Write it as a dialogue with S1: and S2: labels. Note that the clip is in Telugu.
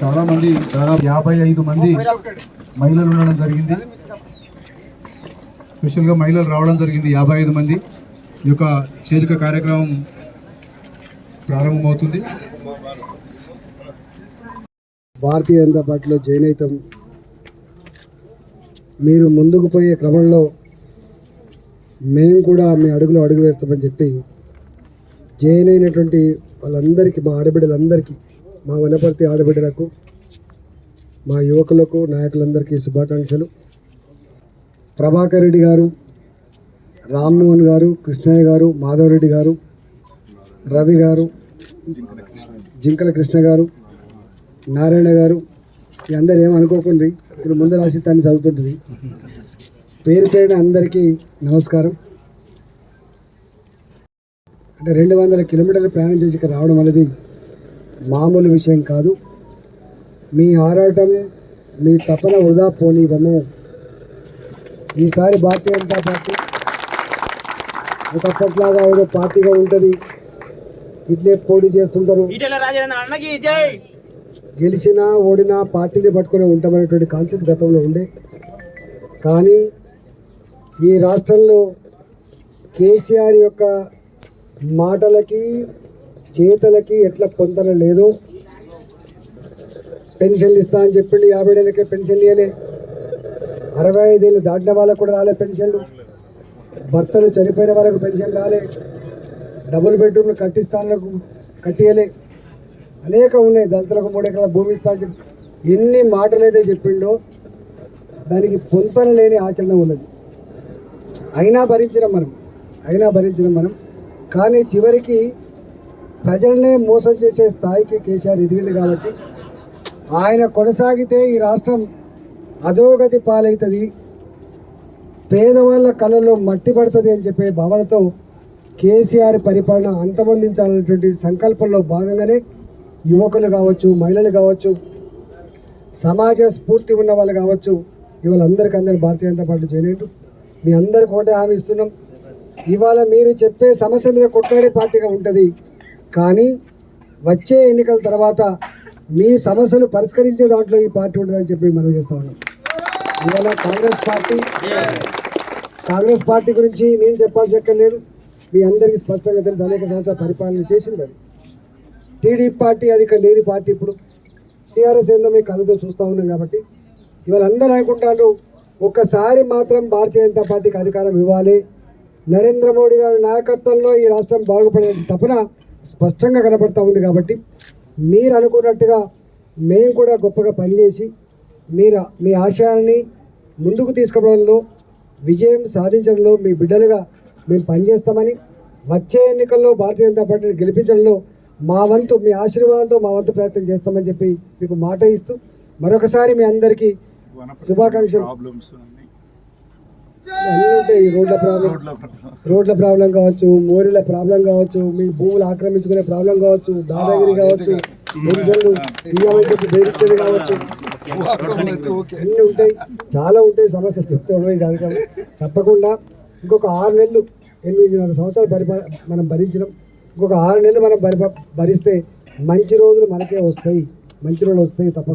S1: చాలా మంది దాదాపు యాభై ఐదు మంది మహిళలు ఉండడం జరిగింది. స్పెషల్గా మహిళలు రావడం జరిగింది యాభై ఐదు మంది. ఈ యొక్క చేరిక కార్యక్రమం ప్రారంభమవుతుంది.
S2: భారతీయ జనతా పార్టీలో జాయిన్ అవుతాం. మీరు ముందుకు పోయే క్రమంలో మేము కూడా మీ అడుగులో అడుగు వేస్తామని చెప్పి జాయిన్ అయినటువంటి వాళ్ళందరికీ మా ఆడబిడ్డలందరికీ మా వనపర్తి ఆడబిడ్డలకు మా యువకులకు నాయకులందరికీ శుభాకాంక్షలు. ప్రభాకర్ రెడ్డి గారు రామ్మోహన్ గారు కృష్ణయ్య గారు మాధవరెడ్డి గారు రవి గారు జింకల కృష్ణ గారు నారాయణ గారు ఈ అందరు ఏమనుకోకుండా ఇప్పుడు ముందు రాసి తను చదువుతుంటుంది. పేరు పేరున అందరికీ నమస్కారం. అంటే రెండు వందల కిలోమీటర్లు ప్రయాణం చేసి ఇక్కడ రావడం అనేది మామూలు విషయం కాదు. మీ ఆరాటం మీ తపన వృధా పోనివ్వము. ఈసారి భారతీయ జనతా పార్టీ ఒకప్పట్లాగా ఏదో పార్టీగా ఉంటుంది. ఇట్లే పోటీ చేస్తుంటారు. గెలిచినా ఓడినా పార్టీని పట్టుకొని ఉంటామనేటువంటి కాన్సెప్ట్ గతంలో ఉండే. కానీ ఈ రాష్ట్రంలో కేసీఆర్ యొక్క మాటలకి చేతలకి ఎట్లా పొందన లేదు పెన్షన్లు ఇస్తా అని చెప్పిండు యాభై ఏళ్ళకే పెన్షన్ ఇవ్వలే అరవై ఐదేళ్ళు దాటిన వాళ్ళకు కూడా రాలే పెన్షన్లు. భర్తలు చనిపోయిన వాళ్ళకు పెన్షన్ రాలే. డబుల్ బెడ్రూమ్లు కట్టిస్తానులకు కట్టియలే అనేక ఉన్నాయి దళితులకు మూడు ఎకరాల భూమి ఇస్తా అని చెప్పి. ఎన్ని మాటలు అయితే చెప్పిండో దానికి పొంతన లేని ఆచరణ ఉన్నది. అయినా భరించినాం మనం. అయినా భరించిన మనం. కానీ చివరికి ప్రజల్నే మోసం చేసే స్థాయికి కేసీఆర్ ఎదిగింది కాబట్టి ఆయన కొనసాగితే ఈ రాష్ట్రం అధోగతి పాలవుతుంది పేదవాళ్ళ కళ్ళలో మట్టి పడుతుంది అని చెప్పే భావనతో కేసీఆర్ పరిపాలన అంతమొందించాలనేటువంటి సంకల్పంలో భాగంగానే యువకులు కావచ్చు మహిళలు కావచ్చు సమాజ స్ఫూర్తి ఉన్న వాళ్ళు కావచ్చు ఇవాళ అందరికీ అందరు భారతీయ జనతా పార్టీ చేయలేదు మీ అందరికీ ఒకటే హామీ ఇస్తున్నాం. ఇవాళ మీరు చెప్పే సమస్య మీద కొట్లాడే పార్టీగా ఉంటుంది. కానీ వచ్చే ఎన్నికల తర్వాత మీ సమస్యలు పరిష్కరించే దాంట్లో ఈ పార్టీ ఉంటుందని చెప్పి మనం చేస్తా ఉన్నాం. ఇవాళ కాంగ్రెస్ పార్టీ కాంగ్రెస్ పార్టీ గురించి నేను చెప్పాల్సి ఎక్కర్లేదు మీ అందరికీ స్పష్టంగా తెలిసి అనేక సంవత్సరాల పరిపాలన చేసింది అది. టీడీపీ పార్టీ అధిక లేని పార్టీ ఇప్పుడు. టీఆర్ఎస్ ఏందో మీ కళ్ళతో చూస్తూ ఉన్నాం కాబట్టి. ఇవాళ అందరూ అనుకుంటారు ఒక్కసారి మాత్రం భారతీయ జనతా పార్టీకి అధికారం ఇవ్వాలి. నరేంద్ర మోడీ గారి నాయకత్వంలో ఈ రాష్ట్రం బాగుపడే తపన స్పష్టంగా కనపడతా ఉంది కాబట్టి మీరు అనుకున్నట్టుగా మేము కూడా గొప్పగా పనిచేసి మీరు మీ ఆశయాన్ని ముందుకు తీసుకుపోవడంలో విజయం సాధించడంలో మీ బిడ్డలుగా మేము పనిచేస్తామని వచ్చే ఎన్నికల్లో భారతీయ జనతా పార్టీని గెలిపించడంలో మా వంతు మీ ఆశీర్వాదంతో మా వంతు ప్రయత్నం చేస్తామని చెప్పి మీకు మాట ఇస్తూ మరొకసారి మీ అందరికీ శుభాకాంక్షలు.
S3: అన్ని
S2: ఉంటాయి రోడ్ల ప్రాబ్లం. రోడ్ల ప్రాబ్లం. కావచ్చు మోరీల ప్రాబ్లం కావచ్చు మీ భూములు ఆక్రమించుకునే ప్రాబ్లం కావచ్చు దాదాగిరి కావచ్చు బెదిరించేది కావచ్చు. అన్నీ ఉంటాయి. చాలా ఉంటాయి సమస్యలు చెప్తే ఉండవు కార్యక్రమం. తప్పకుండా ఇంకొక ఆరు నెలలు ఎనిమిదిన్నర సంవత్సరాలు పరిపా మనం భరించినాం. ఇంకొక ఆరు నెలలు మనం భరి భరిస్తే మంచి రోజులు మనకే వస్తాయి. మంచి రోజులు వస్తాయి తప్ప